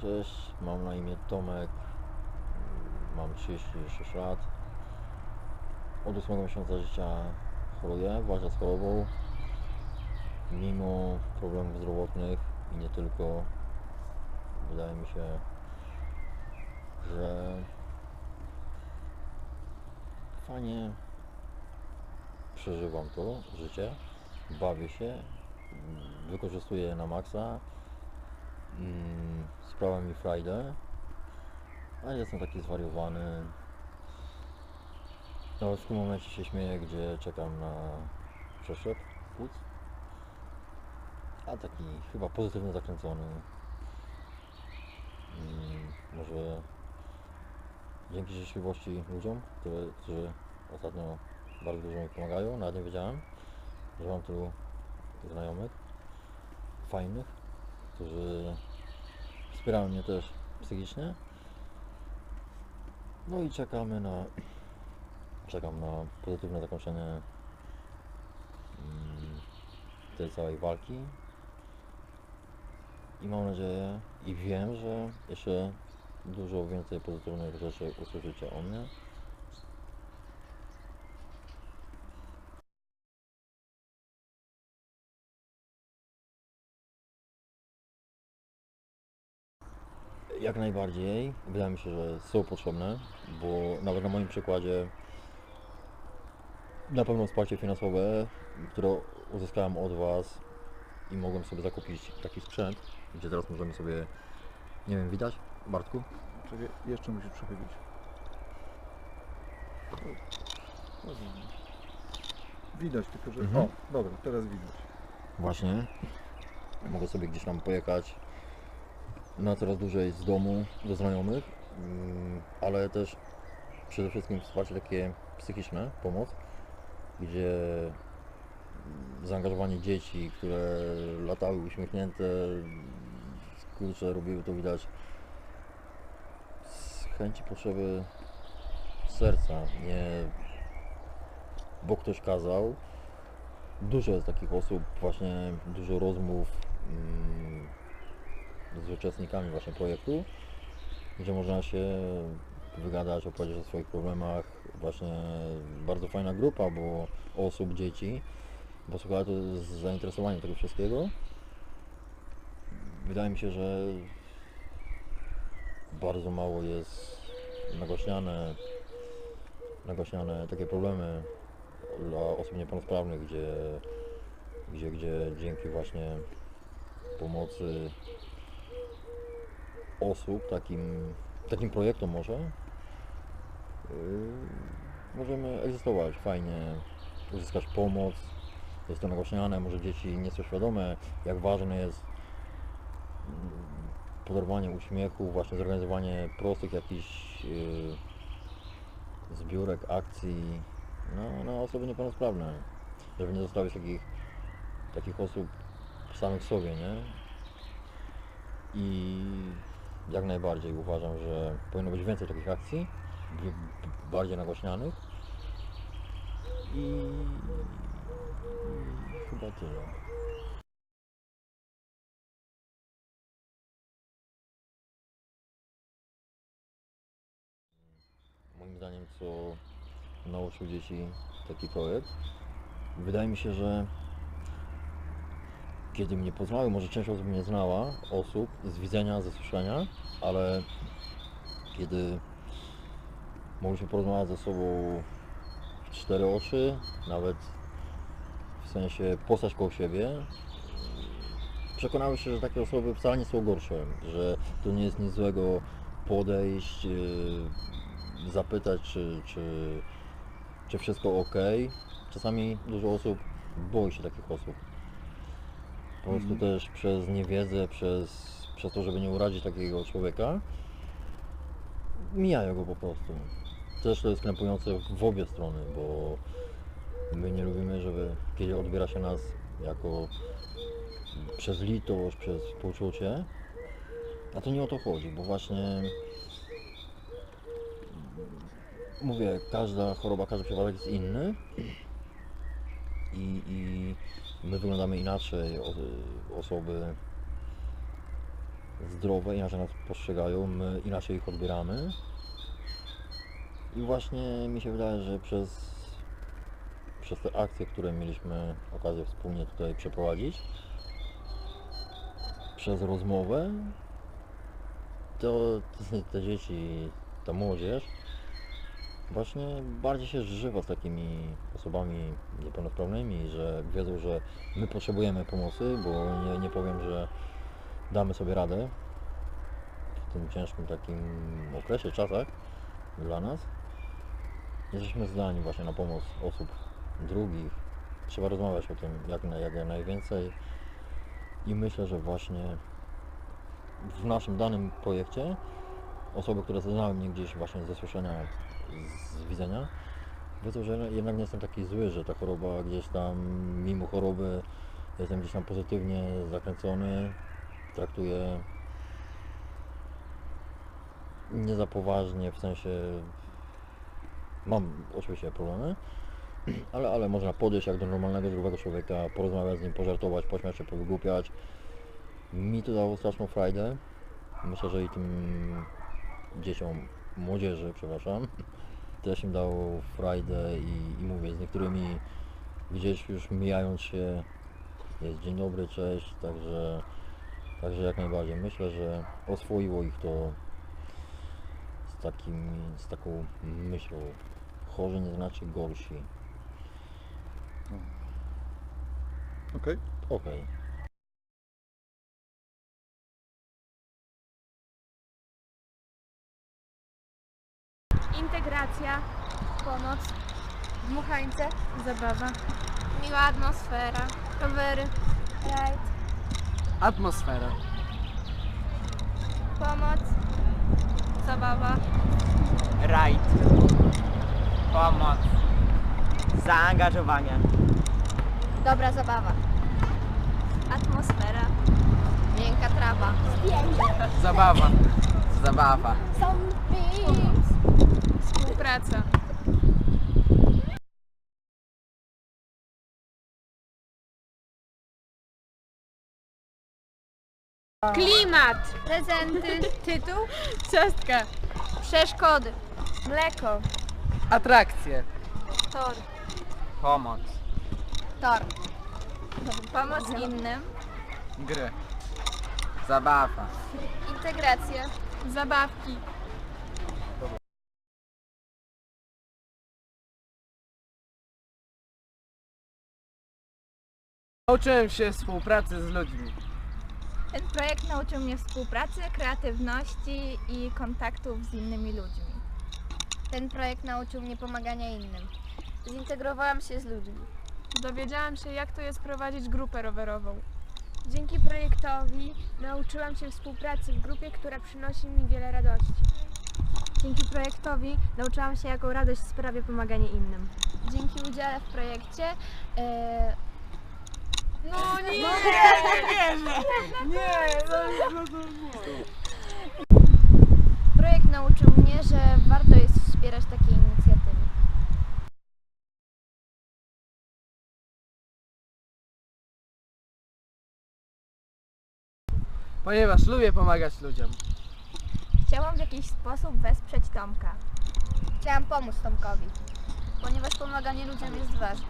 Cześć, mam na imię Tomek, mam 36 lat. Od 8 miesiąca życia choruję, walczę z chorobą. Mimo problemów zdrowotnych i nie tylko, wydaje mi się, że fajnie przeżywam to życie, bawię się, wykorzystuję je na maksa. Mm, sprawia mi frajdę, a jestem taki zwariowany. Nawet w tym momencie się śmieję, gdzie czekam na przeszczep płuc. A taki chyba pozytywnie zakręcony. Mm, może dzięki życzliwości ludziom, które, którzy ostatnio bardzo dużo mi pomagają. Nawet nie wiedziałem, że mam tylu znajomych fajnych, którzy wspierają mnie też psychicznie. No i czekamy na czekam na pozytywne zakończenie mm, tej całej walki. I mam nadzieję i wiem, że jeszcze dużo więcej pozytywnych rzeczy usłyszycie o mnie. Jak najbardziej. Wydaje mi się, że są potrzebne, bo nawet na moim przykładzie na pewno wsparcie finansowe, które uzyskałem od Was i mogłem sobie zakupić taki sprzęt, gdzie teraz możemy sobie, nie wiem, widać, Bartku? Czekaj, jeszcze musisz przechylić. Widać, tylko że... Mhm. O, dobra, teraz widać. Właśnie. Mogę sobie gdzieś tam pojechać na coraz dłużej z domu do znajomych, mm, ale też przede wszystkim wsparcie takie psychiczne, pomoc, gdzie zaangażowanie dzieci, które latały uśmiechnięte, kurczę, robiły to widać z chęci, potrzeby serca, nie bo ktoś kazał. Dużo jest takich osób, właśnie dużo rozmów mm, z uczestnikami właśnie projektu, gdzie można się wygadać, opowiedzieć o swoich problemach. Właśnie bardzo fajna grupa, bo osób, dzieci, bo słuchaj, to jest zainteresowanie tego wszystkiego. Wydaje mi się, że bardzo mało jest nagłaśniane, nagłaśniane takie problemy dla osób niepełnosprawnych, gdzie, gdzie, gdzie dzięki właśnie pomocy osób, takim, takim projektom może, yy, możemy egzystować fajnie, uzyskać pomoc, jest to nagłaśniane, może dzieci nie są świadome, jak ważne jest mm, podarowanie uśmiechu, właśnie zorganizowanie prostych jakichś yy, zbiórek, akcji no, na osoby niepełnosprawne, żeby nie zostawić takich, takich osób samych sobie, nie? I jak najbardziej uważam, że powinno być więcej takich akcji, bardziej nagłaśnianych i, i chyba tyle. Moim zdaniem, co nauczył dzieci taki projekt. Wydaje mi się, że kiedy mnie poznały, może część osób mnie znała, osób z widzenia, ze słyszenia, ale kiedy mogliśmy porozmawiać ze sobą w cztery oczy, nawet w sensie postać koło siebie, przekonały się, że takie osoby wcale nie są gorsze, że to nie jest nic złego podejść, yy, zapytać, czy, czy, czy wszystko ok. Czasami dużo osób boi się takich osób. Po prostu Mhm. też przez niewiedzę, przez, przez to, żeby nie urazić takiego człowieka, mijają go po prostu. Też to jest krępujące w obie strony, bo my nie lubimy, żeby kiedy odbiera się nas jako przez litość, przez współczucie, a to nie o to chodzi, bo właśnie mówię, każda choroba, każdy przypadek jest inny i, i my wyglądamy inaczej, osoby zdrowe, inaczej nas postrzegają, my inaczej ich odbieramy. I właśnie mi się wydaje, że przez, przez te akcje, które mieliśmy okazję wspólnie tutaj przeprowadzić, przez rozmowę, to te dzieci, ta młodzież właśnie bardziej się zżywa z takimi osobami niepełnosprawnymi, że wiedzą, że my potrzebujemy pomocy, bo nie, nie powiem, że damy sobie radę w tym ciężkim takim okresie, czasach dla nas. Jesteśmy zdani właśnie na pomoc osób drugich. Trzeba rozmawiać o tym jak, jak najwięcej i myślę, że właśnie w naszym danym projekcie osoby, które znały mnie gdzieś właśnie ze słyszenia, z widzenia, wiedzą, że jednak nie jestem taki zły, że ta choroba gdzieś tam, mimo choroby, jestem gdzieś tam pozytywnie zakręcony, traktuję nie za poważnie, w sensie mam oczywiście problemy, ale, ale można podejść jak do normalnego, zdrowego człowieka, porozmawiać z nim, pożartować, pośmiać się, powygłupiać. Mi to dało straszną frajdę. Myślę, że i tym dzieciom, młodzieży, przepraszam, też im dało frajdę i, i mówię, z niektórymi gdzieś już mijając się jest dzień dobry, cześć, także, także jak najbardziej. Myślę, że oswoiło ich to z, takim, z taką myślą. Chorzy nie znaczy gorsi. Okej? Okej. Integracja, pomoc, Dmuchańce, zabawa, miła atmosfera, rowery, rajd, Atmosfera. pomoc, zabawa, Rajd. Pomoc. Zaangażowanie. dobra zabawa, atmosfera, miękka trawa, Zabawa. Zabawa. Współpraca, klimat, prezenty, tytuł, ciastka, przeszkody, mleko, Atrakcje. tor, Pomoc. tor, pomoc innym, Gry. Zabawa. integracja, zabawki, Nauczyłem się współpracy z ludźmi. Ten projekt nauczył mnie współpracy, kreatywności i kontaktów z innymi ludźmi. Ten projekt nauczył mnie pomagania innym. Zintegrowałam się z ludźmi. dowiedziałam się jak to jest prowadzić grupę rowerową. Dzięki projektowi nauczyłam się współpracy w grupie, która przynosi mi wiele radości. Dzięki projektowi nauczyłam się, jaką radość sprawia pomaganie innym. Dzięki udziale w projekcie e, No nie! projekt nauczył mnie, że warto jest wspierać takie inicjatywy. Ponieważ lubię pomagać ludziom. Chciałam w jakiś sposób wesprzeć Tomka. Chciałam pomóc Tomkowi, ponieważ pomaganie ludziom jest ważne.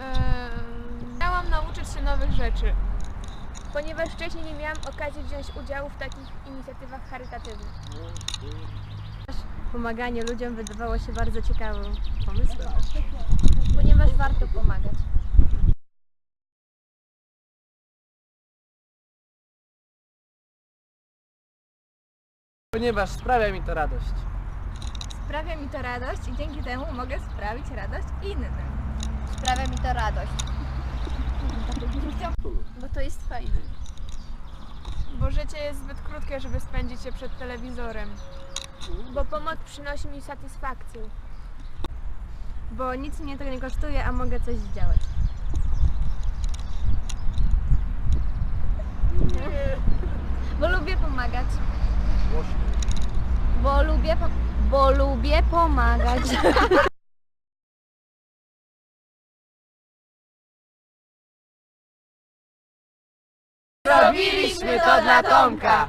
Eee, Chciałam nauczyć się nowych rzeczy, ponieważ wcześniej nie miałam okazji wziąć udziału w takich inicjatywach charytatywnych. Pomaganie ludziom wydawało się bardzo ciekawym pomysłem. Ponieważ warto pomagać. Ponieważ sprawia mi to radość. Sprawia mi to radość i dzięki temu mogę sprawić radość innym. Sprawia mi to radość. Bo to jest fajne. Bo życie jest zbyt krótkie, żeby spędzić je przed telewizorem. Bo pomoc przynosi mi satysfakcję. Bo nic mnie to nie kosztuje, a mogę coś zdziałać. Bo lubię pomagać. Bo lubię, po- bo lubię pomagać. to dla Tomka.